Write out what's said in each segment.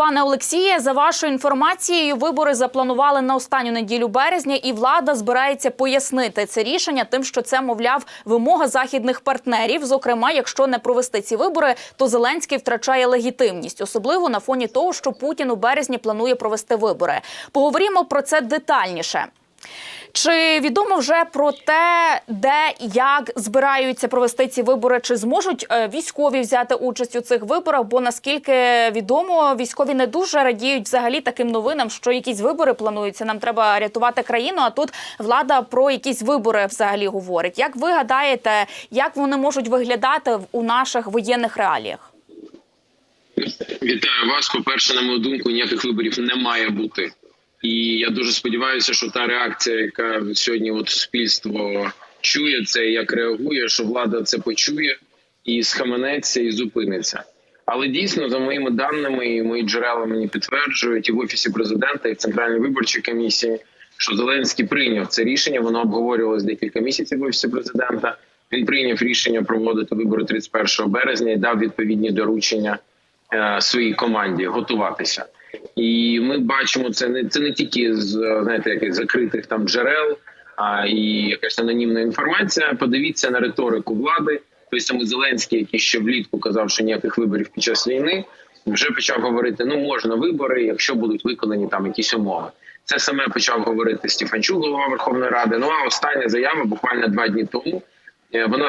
Пане Олексіє, за вашою інформацією, вибори запланували на останню неділю березня, і влада збирається пояснити це рішення, тим, що це, мовляв, вимога західних партнерів. Зокрема, якщо не провести ці вибори, то Зеленський втрачає легітимність, особливо на фоні того, що Путін у березні планує провести вибори. Поговоримо про це детальніше. Чи відомо вже про те, де як збираються провести ці вибори? Чи зможуть е, військові взяти участь у цих виборах? Бо наскільки відомо, військові не дуже радіють взагалі таким новинам, що якісь вибори плануються. Нам треба рятувати країну. А тут влада про якісь вибори взагалі говорить. Як ви гадаєте, як вони можуть виглядати у наших воєнних реаліях? Вітаю вас. По перше, на мою думку, ніяких виборів не має бути. І я дуже сподіваюся, що та реакція, яка сьогодні от суспільство чує це, як реагує, що влада це почує і схаменеться і зупиниться. Але дійсно, за моїми даними, і мої джерела мені підтверджують і в офісі президента, і в центральній виборчій комісії, що Зеленський прийняв це рішення. Воно обговорювалось декілька місяців в офісі президента. Він прийняв рішення проводити вибори 31 березня і дав відповідні доручення е, своїй команді готуватися. І ми бачимо це не це не тільки з знаєте, яких закритих там джерел, а і якась анонімна інформація. Подивіться на риторику влади. Той самий Зеленський, який ще влітку казав, що ніяких виборів під час війни, вже почав говорити: ну можна вибори, якщо будуть виконані там якісь умови. Це саме почав говорити Стефанчук, голова Верховної Ради. Ну а остання заява буквально два дні тому. Е, Вона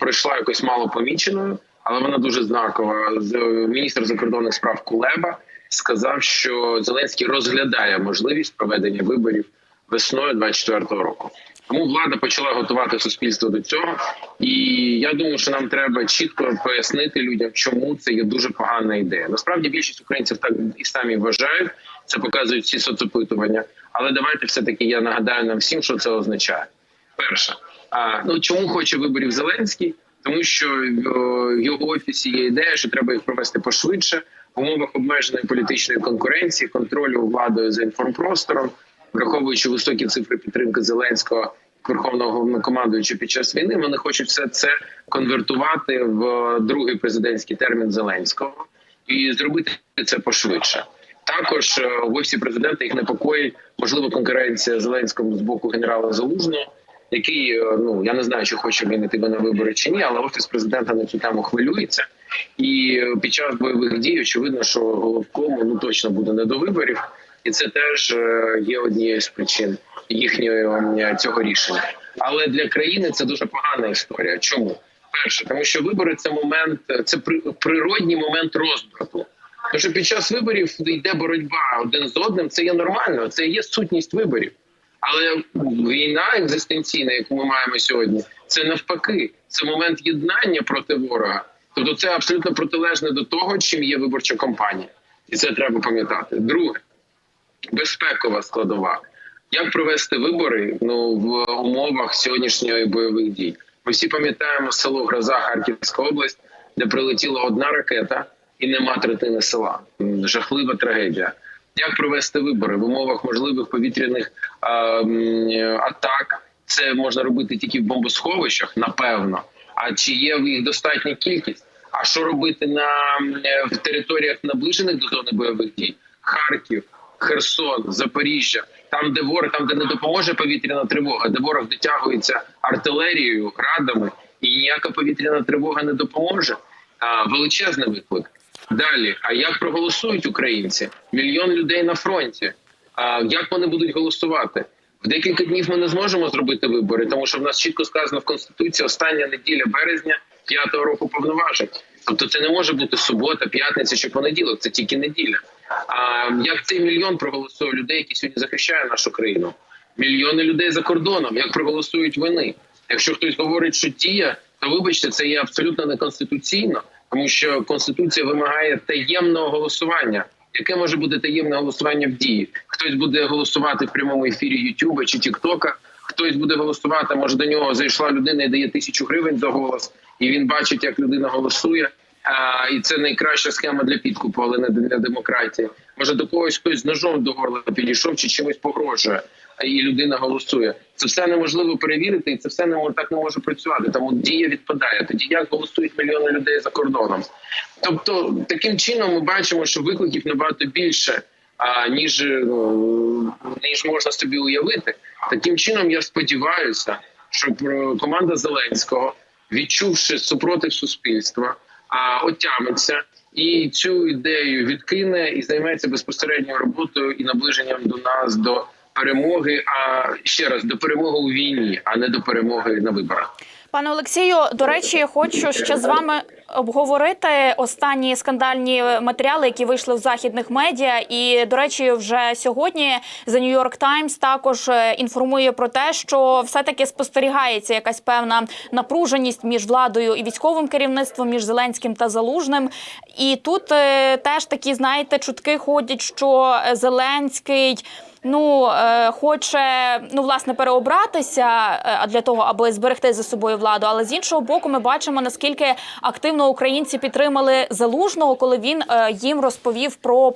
пройшла якось мало поміченою, але вона дуже знакова. З- Міністр закордонних справ Кулеба сказав, що Зеленський розглядає можливість проведення виборів весною 24-го року. Тому влада почала готувати суспільство до цього, і я думаю, що нам треба чітко пояснити людям, чому це є дуже погана ідея. Насправді більшість українців так і самі вважають. Це показують всі соцопитування. Але давайте все таки я нагадаю нам всім, що це означає. Перше, а ну чому хоче виборів Зеленський? Тому що в його офісі є ідея, що треба їх провести пошвидше в умовах обмеженої політичної конкуренції, контролю владою за інформпростором, враховуючи високі цифри підтримки Зеленського верховного головнокомандуюча під час війни. Вони хочуть все це конвертувати в другий президентський термін Зеленського і зробити це пошвидше. Також е, в офісі президента їх непокоїть можливо конкуренція Зеленському з боку генерала Залужного, який е, ну я не знаю, чи хоче він іти на вибори чи ні, але офіс президента на цю тему хвилюється. І е, під час бойових дій очевидно, що головкому ну точно буде не до виборів, і це теж е, є однією з причин їхньої е, цього рішення. Але для країни це дуже погана історія. Чому перше, тому що вибори це момент, це природній момент розбрату. Тому що під час виборів йде боротьба один з одним. Це є нормально, це є сутність виборів. Але війна екзистенційна, яку ми маємо сьогодні, це навпаки, це момент єднання проти ворога. Тобто, це абсолютно протилежне до того, чим є виборча кампанія, і це треба пам'ятати. Друге, безпекова складова. Як провести вибори ну в умовах сьогоднішньої бойових дій? Ми всі пам'ятаємо село Гроза, Харківська область, де прилетіла одна ракета і нема третини села. Жахлива трагедія. Як провести вибори в умовах можливих повітряних атак? Це можна робити тільки в бомбосховищах, напевно. А чи є в їх достатня кількість? А що робити на в територіях наближених до зони бойових дій? Харків, Херсон, Запоріжжя, там, де ворог, там, де не допоможе повітряна тривога, де ворог дотягується артилерією, градами, і ніяка повітряна тривога не допоможе. А, величезний виклик. Далі, а як проголосують українці? Мільйон людей на фронті. А як вони будуть голосувати? В декілька днів ми не зможемо зробити вибори, тому що в нас чітко сказано в конституції остання неділя березня п'ятого року повноважень. Тобто, це не може бути субота, п'ятниця чи понеділок, це тільки неділя. А як цей мільйон проголосує людей, які сьогодні захищають нашу країну? Мільйони людей за кордоном. Як проголосують вони? Якщо хтось говорить, що дія, то вибачте, це є абсолютно неконституційно, тому що конституція вимагає таємного голосування. Яке може бути таємне голосування в дії? Хтось буде голосувати в прямому ефірі Ютуба чи Тіктока, хтось буде голосувати. Може до нього зайшла людина і дає тисячу гривень за голос, і він бачить, як людина голосує. А, і це найкраща схема для підкупу, але не для демократії. Може до когось хтось з ножом до горла підійшов чи чимось погрожує, а і людина голосує. Це все неможливо перевірити, і це все не так не може працювати. Тому дія відпадає. Тоді як голосують мільйони людей за кордоном? Тобто, таким чином ми бачимо, що викликів набагато більше. А ніж ну, ніж можна собі уявити, таким чином я сподіваюся, що команда Зеленського, відчувши супротив суспільства, отямиться і цю ідею відкине і займеться безпосередньою роботою і наближенням до нас до перемоги. А ще раз до перемоги у війні, а не до перемоги на виборах. Пане Олексію, до речі, хочу ще з вами обговорити останні скандальні матеріали, які вийшли в західних медіа. І до речі, вже сьогодні The New York Times також е, інформує про те, що все-таки спостерігається якась певна напруженість між владою і військовим керівництвом, між Зеленським та Залужним. І тут е, теж такі, знаєте, чутки ходять, що Зеленський. Ну, е, хоче ну власне переобратися е, для того, аби зберегти за собою владу. Але з іншого боку, ми бачимо наскільки активно українці підтримали залужного, коли він е, їм розповів про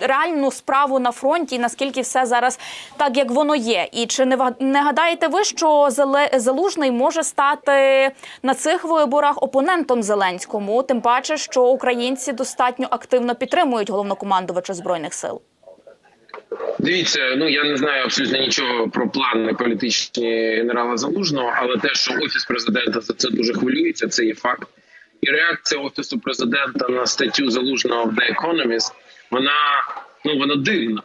реальну справу на фронті, наскільки все зараз так, як воно є. І чи не не гадаєте ви, що залужний може стати на цих виборах опонентом Зеленському? Тим паче, що українці достатньо активно підтримують головнокомандувача збройних сил. Дивіться, ну я не знаю абсолютно нічого про плани політичні генерала Залужного, але те, що офіс президента за це дуже хвилюється, це є факт. І реакція офісу президента на статтю залужного в The Economist, вона ну вона дивна.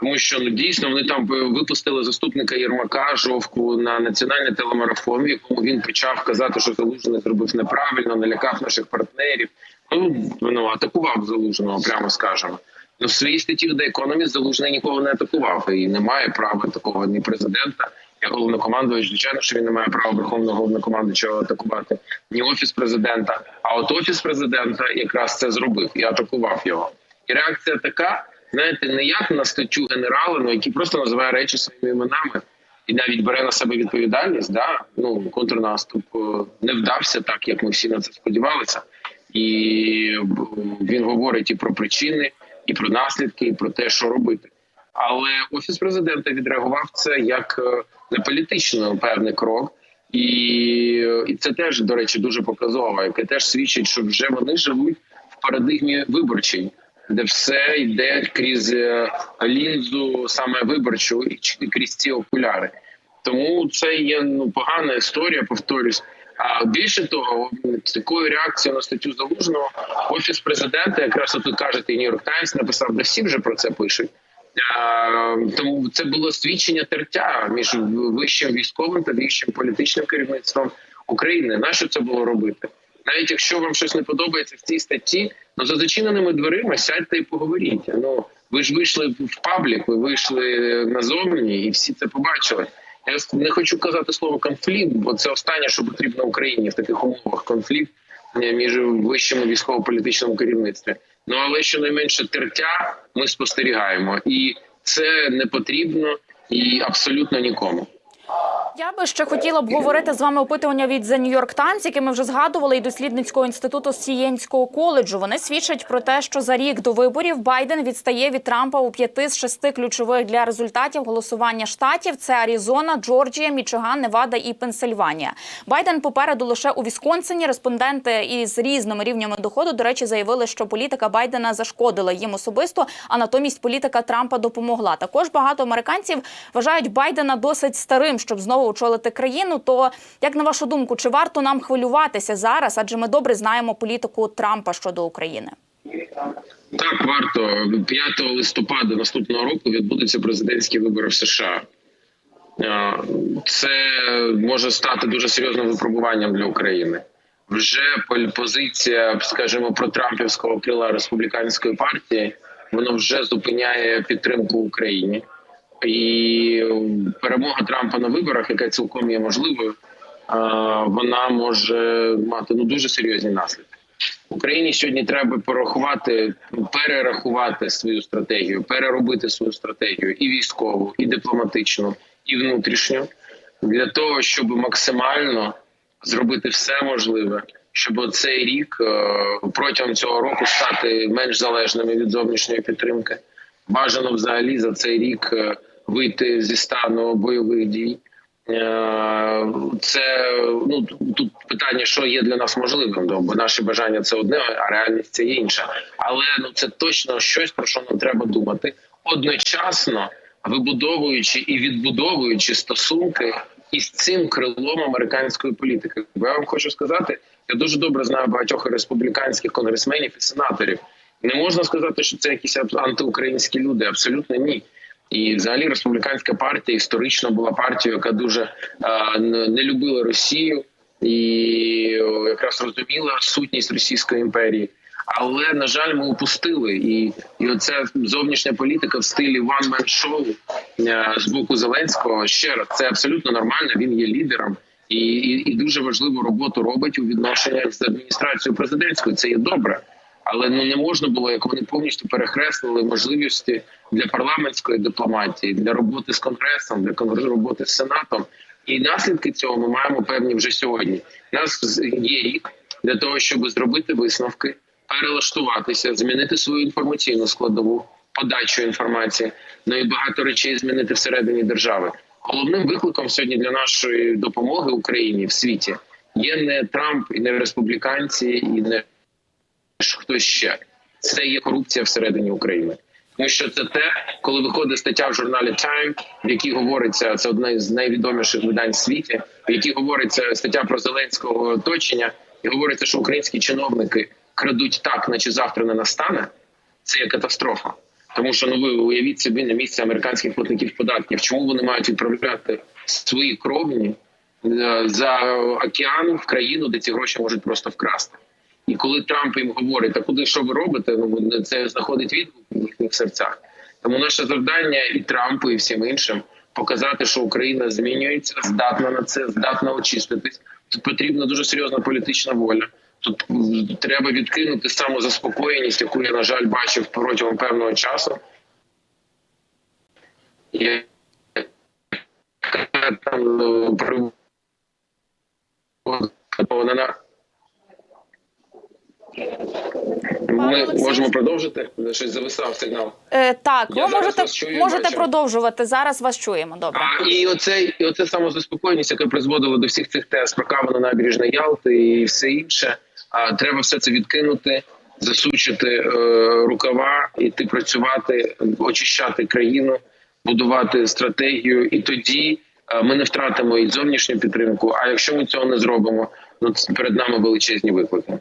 Тому що ну дійсно вони там випустили заступника Єрмака жовку на національний телемарафон, в якому він почав казати, що залужний зробив неправильно, налякав наших партнерів. Ну ну атакував залужного, прямо скажемо. Ну, в своїй статті The Economist залужний нікого не атакував і немає права такого ні президента, як головнокомандувач. Звичайно, що він не має права верховного головнокомандуючого атакувати ні офіс президента. А от офіс президента якраз це зробив і атакував його. І реакція така: знаєте, не як на статтю генерала, ну який просто називає речі своїми іменами і навіть бере на себе відповідальність. Да, ну контрнаступ е, не вдався так, як ми всі на це сподівалися, і він говорить і про причини, і про наслідки, і про те, що робити. Але офіс президента відреагував це як е, не політично певний крок, і, і це теж до речі дуже показово, яке теж свідчить, що вже вони живуть в парадигмі виборчій, де все йде крізь е, лінзу саме виборчу і крізь ці окуляри. Тому це є ну погана історія. Повторюсь. А більше того, такою реакцією на статтю залужного офіс президента, якраз ви кажете, і Нью-Йорк Таймс написав, де всі вже про це пишуть. Тому це було свідчення тертя між вищим військовим та вищим політичним керівництвом України. Нащо це було робити? Навіть якщо вам щось не подобається в цій статті, ну за зачиненими дверима сядьте і поговоріть. Ну ви ж вийшли в паблік, ви вийшли назовні, і всі це побачили. Я не хочу казати слово конфлікт, бо це останнє, що потрібно Україні в таких умовах. Конфлікт е, між вищим військово-політичним керівництвом. Ну але щонайменше тертя ми спостерігаємо, і це не потрібно і абсолютно нікому. Я би ще хотіла б говорити з вами опитування від The New York Times, яке ми вже згадували, і дослідницького інституту Сієнського коледжу. Вони свідчать про те, що за рік до виборів Байден відстає від Трампа у п'яти з шести ключових для результатів голосування штатів: це Аризона, Джорджія, Мічиган, Невада і Пенсильванія. Байден попереду лише у Вісконсині. Респонденти із різними рівнями доходу, до речі, заявили, що політика Байдена зашкодила їм особисто, а натомість політика Трампа допомогла. Також багато американців вважають Байдена досить старим, щоб знову очолити країну. То як на вашу думку, чи варто нам хвилюватися зараз? Адже ми добре знаємо політику Трампа щодо України. Так, варто 5 листопада наступного року відбудуться президентські вибори в США. Це може стати дуже серйозним випробуванням для України. Вже позиція, скажімо, про Трампівського крила республіканської партії, воно вже зупиняє підтримку Україні. І перемога Трампа на виборах, яка цілком є можливою, вона може мати ну дуже серйозні наслідки. Україні сьогодні треба порахувати, перерахувати свою стратегію, переробити свою стратегію і військову, і дипломатичну, і внутрішню для того, щоб максимально зробити все можливе, щоб цей рік е, протягом цього року стати менш залежними від зовнішньої підтримки. Бажано взагалі за цей рік е, вийти зі стану бойових дій. Е, Це ну тут питання, що є для нас можливим, ну, бо наші бажання це одне, а реальність це інша. Але ну це точно щось про що нам треба думати одночасно вибудовуючи і відбудовуючи стосунки із цим крилом американської політики. Бо я вам хочу сказати, я дуже добре знаю багатьох республіканських конгресменів і сенаторів. Не можна сказати, що це якісь антиукраїнські люди. Абсолютно ні. І взагалі республіканська партія історично була партією, яка дуже а, не любила Росію і якраз розуміла сутність Російської імперії. Але на жаль, ми упустили, і і оця зовнішня політика в стилі one man show з боку Зеленського ще раз це абсолютно нормально. Він є лідером і, і, і дуже важливу роботу робить у відношеннях з адміністрацією президентською. Це є добре, але ну не можна було, як вони повністю перехреслили можливості для парламентської дипломатії, для роботи з конгресом, для роботи з сенатом. І наслідки цього ми маємо певні вже сьогодні. У нас є рік для того, щоб зробити висновки перелаштуватися, змінити свою інформаційну складову, подачу інформації, ну і багато речей змінити всередині держави. Головним викликом сьогодні для нашої допомоги Україні в світі є не Трамп і не республіканці, і не хтось ще. Це є корупція всередині України. Тому що це те, коли виходить стаття в журналі Time, в якій говориться це одне з найвідоміших видань в світі, в якій говориться стаття про зеленського оточення, і говориться, що українські чиновники крадуть так, наче завтра не настане. Це є катастрофа. Тому що ну ви уявіть собі на місці американських платників податків, чому вони мають відправляти свої кровні е, за океан в країну, де ці гроші можуть просто вкрасти. І коли Трамп їм говорить, а куди що ви робите? Ну це знаходить відгук в їхніх серцях. Тому наше завдання і Трампу, і всім іншим показати, що Україна змінюється, здатна на це, здатна очиститись. Тут потрібна дуже серйозна політична воля. Тут треба відкинути самозаспокоєність, яку я на жаль бачив протягом певного часу. Яка там е, при- вона на ми Олексій. можемо продовжити. Щось зависав сигнал. Е, так, Я ви можете, чую можете бачу. продовжувати. Зараз вас чуємо. Добре. А і оце, і оце самозаспокоєність, яке призводило до всіх цих тез про Кавану набережна Ялти і все інше. А треба все це відкинути, засучити е, рукава, іти працювати, очищати країну, будувати стратегію, і тоді е, ми не втратимо і зовнішню підтримку. А якщо ми цього не зробимо, ну перед нами величезні виклики.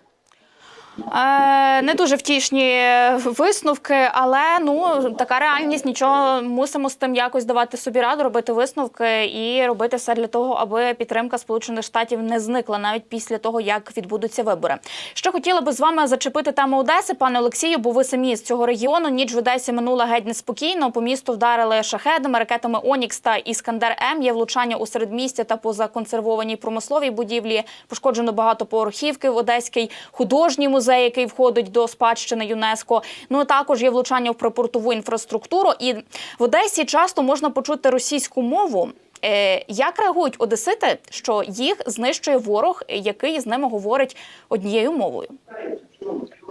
Е, не дуже втішні висновки, але ну така реальність. Нічого мусимо з тим якось давати собі раду, робити висновки і робити все для того, аби підтримка Сполучених Штатів не зникла навіть після того, як відбудуться вибори. Що хотіла би з вами зачепити тему Одеси, пане Олексію, бо ви самі з цього регіону. Ніч в Одесі минула геть неспокійно. По місту вдарили шахедами, ракетами Онікс та Іскандер М. Є влучання у середмістя та позаконсервованій промисловій будівлі. Пошкоджено багатоповерхівки в Одеський художній музей, який входить до спадщини ЮНЕСКо. Ну також є влучання в припортову інфраструктуру. І в Одесі часто можна почути російську мову. Е, Як реагують одесити, що їх знищує ворог, який з ними говорить однією мовою?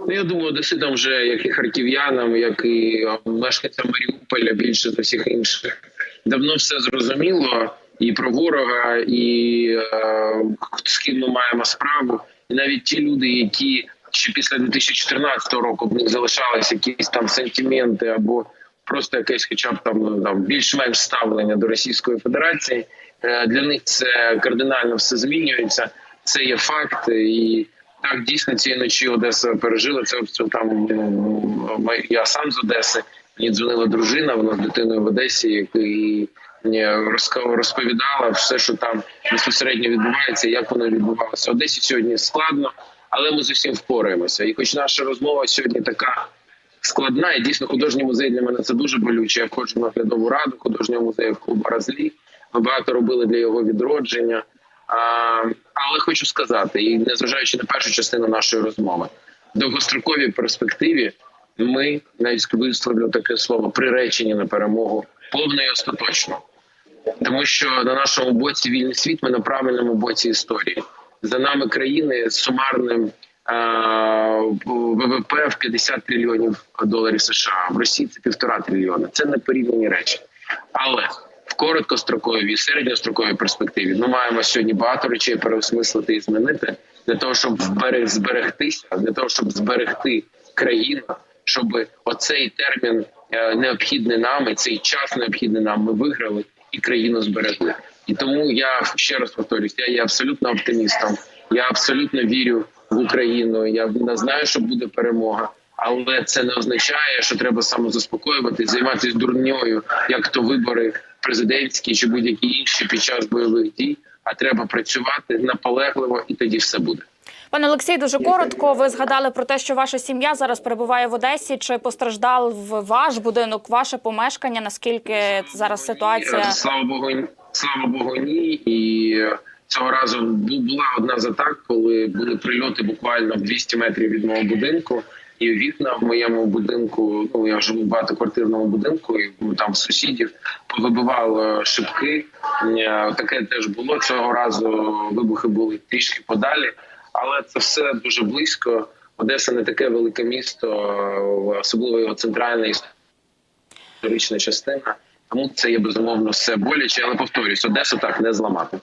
Ну, я думаю, одеситам вже, як і харків'янам, як і мешканцям Маріуполя, більше за всіх інших, давно все зрозуміло і про ворога, і е, з ким ми маємо справу. І навіть ті люди, які ще після 2014 року в них залишалися якісь там сентименти або просто якесь, хоча б там, ну, там більш-менш ставлення до Російської Федерації, е, для них це кардинально все змінюється. Це є факт і. Так, дійсно цієї ночі Одеса пережила це. там ну, я сам з Одеси. Мені дзвонила дружина, вона з дитиною в Одесі, і розповідала все, що там безпосередньо відбувається, як воно відбувалося. Одесі сьогодні складно, але ми з усім впораємося. І хоч наша розмова сьогодні така складна, і дійсно художній музей для мене це дуже болюче. Я входжу в наглядову раду художнього музею в клуб Разлі. Ми багато робили для його відродження. А, але хочу сказати, і незважаючи на першу частину нашої розмови, в довгостроковій перспективі ми навіть висловлю таке слово приречені на перемогу повно і остаточно. Тому що на нашому боці вільний світ, ми на правильному боці історії. За нами країни з сумарним е, ВВП в 50 трильйонів доларів США. В Росії це півтора трильйона. Це не порівняні речі. Але в короткостроковій і середньостроковій перспективі ми маємо сьогодні багато речей переосмислити і змінити для того, щоб зберег- зберегтися, для того, щоб зберегти країну, щоб оцей термін е, необхідний нам, і цей час необхідний нам, ми виграли і країну зберегли. І тому я ще раз повторюсь, я є абсолютно оптимістом. Я абсолютно вірю в Україну. Я не знаю, що буде перемога. Але це не означає, що треба самозаспокоювати, займатися дурньою, як то вибори президентські чи будь-які інші під час бойових дій. А треба працювати наполегливо, і тоді все буде. Пане Олексій, дуже коротко. Ви згадали про те, що ваша сім'я зараз перебуває в Одесі. Чи постраждав ваш будинок, ваше помешкання? Наскільки зараз ситуація? Слава Богу, слава Богу, ні. І цього разу була одна з атак, коли були прильоти буквально в 200 метрів від мого будинку. І вікна в моєму будинку, ну я живу в багатоквартирному будинку, і там сусідів повибивало шибки. Е, Таке теж було. Цього разу вибухи були трішки подалі, але це все дуже близько. Одеса не таке велике місто, е, особливо його центральна історична частина. Тому це є безумовно все боляче, але повторюсь, Одесу так не зламати.